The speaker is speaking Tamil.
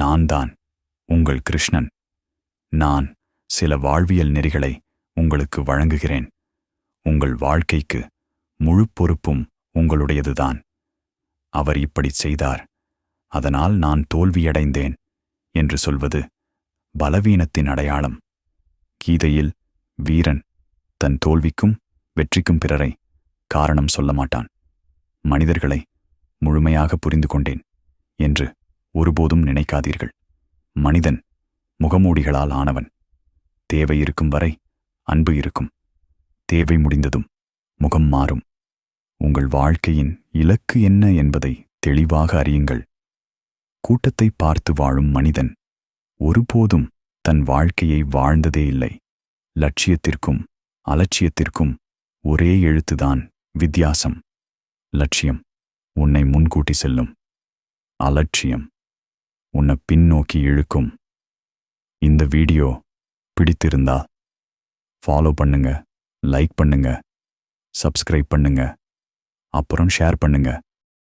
நான் தான் உங்கள் கிருஷ்ணன். நான் சில வாழ்வியல் நெறிகளை உங்களுக்கு வழங்குகிறேன். உங்கள் வாழ்க்கைக்கு முழு பொறுப்பும் உங்களுடையதுதான். அவர் இப்படிச் செய்தார். அதனால் நான் தோல்வியடைந்தேன் என்று சொல்வது பலவீனத்தின் அடையாளம். கீதையில் வீரன் தன் தோல்விக்கும் வெற்றிக்கும் பிறரை காரணம் சொல்ல மாட்டான். மனிதர்களை முழுமையாக புரிந்து கொண்டேன் என்று ஒருபோதும் நினைக்காதீர்கள். மனிதன் முகமூடிகளால் ஆனவன். தேவை இருக்கும் வரை அன்பு இருக்கும். தேவை முடிந்ததும் முகம் மாறும். உங்கள் வாழ்க்கையின் இலக்கு என்ன என்பதை தெளிவாக அறியுங்கள். கூட்டத்தை பார்த்து வாழும் மனிதன் ஒருபோதும் தன் வாழ்க்கையை வாழ்ந்ததே இல்லை. லட்சியத்திற்கும் அலட்சியத்திற்கும் ஒரே எழுத்துதான் வித்தியாசம். லட்சியம் உன்னை முன்கூட்டி செல்லும். அலட்சியம். உன்னை பின்னோக்கி இழுக்கும். இந்த வீடியோ பிடித்திருந்தா ஃபாலோ பண்ணுங்க லைக் பண்ணுங்க சப்ஸ்கிரைப் பண்ணுங்க அப்புறம் ஷேர் பண்ணுங்க.